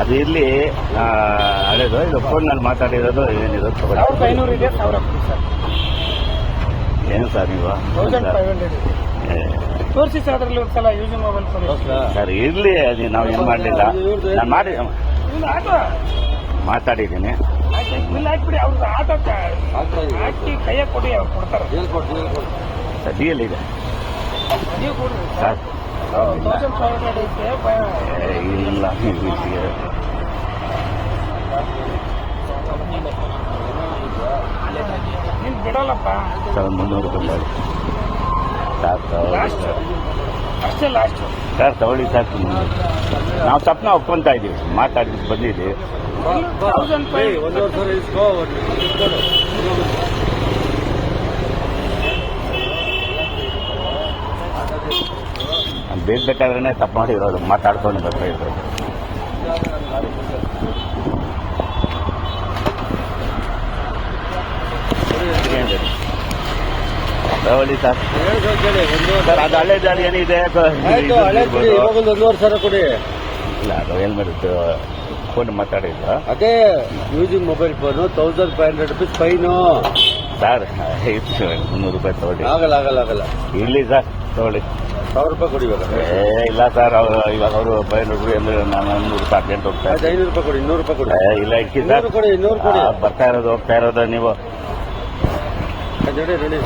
ಅದು ಇರಲಿ. ಹಳೇದು ಇದು ಫೋನ್ನಲ್ಲಿ ಮಾತಾಡಿರೋದು ಏನಿರೋದು ಏನು ಸರ್ ನೀವು? ತೋರಿಸಿ ಸರ್ ಅದರಲ್ಲಿ ಒಂದ್ಸಲ ಯೂಸ್ ಮೊಬೈಲ್ ಸರ್ ಇರಲಿ ಅದು ನಾವು ಏನು ಮಾಡಲಿಲ್ಲ. ನಾನು ಮಾಡಿ ಮಾತಾಡಿದ್ದೀನಿ. ಬಿಲ್ ಹಾಕ್ಬಿಡಿ ಅವ್ರದ್ದು ಆಟೋ ಹಾಕಿ ಕೈಯಾಗ ಕೊಡಿ ಅವ್ರು ಕೊಡ್ತಾರೆ. ಸರ್ ಈಗ ಇದೆ. ನೀವು ಕೊಡ್ರಿ ಸರ್ ತೌಸಂಡ್ ಫೈವ್ ಹಂಡ್ರೆಡ್ ಐತೆ ಏ, ಇಲ್ಲ ನೀನು ಬಿಡಲ್ಲಪ್ಪ. ಸರ್ ಮುನ್ನೂರು ರೂಪಾಯಿ ಲಾಸ್ಟ್ ತಗೊಳ್ಳಿ ಅಷ್ಟೇ ಲಾಸ್ಟ್. ಸರ್ ತಗೊಳ್ಳಿ ಸರ್ ನಾವು ತಪ್ಪನ ಒಪ್ಕೊಂತ ಇದ್ದೀವಿ. ಮಾತಾಡಿ ಬಂದಿದ್ದೀವಿ. ತೌಸಂಡ್ ಫೈವ್ ಒಂದೂವರೆ ಸಾವಿರ ಇಸ್ಕೋ ಬೇಕು ಬೇಕಾದ್ರೆ ತಪ್ಪು ಮಾಡಿರೋದು ಮಾತಾಡ್ಕೊಂಡು ಬರ್ತಾ ಇದ್ರು. ತಗೊಳ್ಳಿ ಸರ್. ಸರ್ ಅದು ಹಳೆ ದಾರಿ ಏನಿದೆ ಒಂದೂವರೆ ಸಾವಿರ ಕೊಡಿ. ಇಲ್ಲ ರಾಯಲ್ ಹೆಲ್ಮೆಟ್ ಫೋನ್ ಮಾತಾಡಿದ್ರು ಅದೇ using mobile phone thousand five hundred rupees fine sir ಇತ್ತು ಮುನ್ನೂರು ರೂಪಾಯಿ ತಗೊಳ್ಳಿ. ಆಗಲ್ಲ ಆಗಲ್ಲ ಆಗಲ್ಲ. ಇಲ್ಲಿ ಸರ್ ತಗೊಳ್ಳಿ. ಸಾವಿರ ರೂಪಾಯಿ ಕೊಡಿ ಇವಾಗ. ಏ ಇಲ್ಲ ಸರ್ ಅವರು ಇವಾಗ ಅವರು ಫೈನೂರು ರೂಪಾಯಿ ಅಂದ್ರೆ ನಾನು ನೂರು ರೂಪಾಯಿ ಅರ್ಜೆಂಟ್ ಹೋಗ್ತಾ ಆಯ್ತು ಐನೂರು ರೂಪಾಯಿ ಕೊಡಿ ಇನ್ನೂರು ರೂಪಾಯಿ ಕೊಡಿ. ಏ, ಇಲ್ಲ ಇಕ್ಕಿ ಸರ್. ಇನ್ನೂರು ಕೊಡಿ ಇನ್ನೂರು ಕೊಡಿ. ಆ, ಬರ್ತಾ ಇರೋದು ಹೋಗ್ತಾ ಇರೋದು ನೀವು. ಆಯ್ತು, ನೋಡಿ ನಡಿ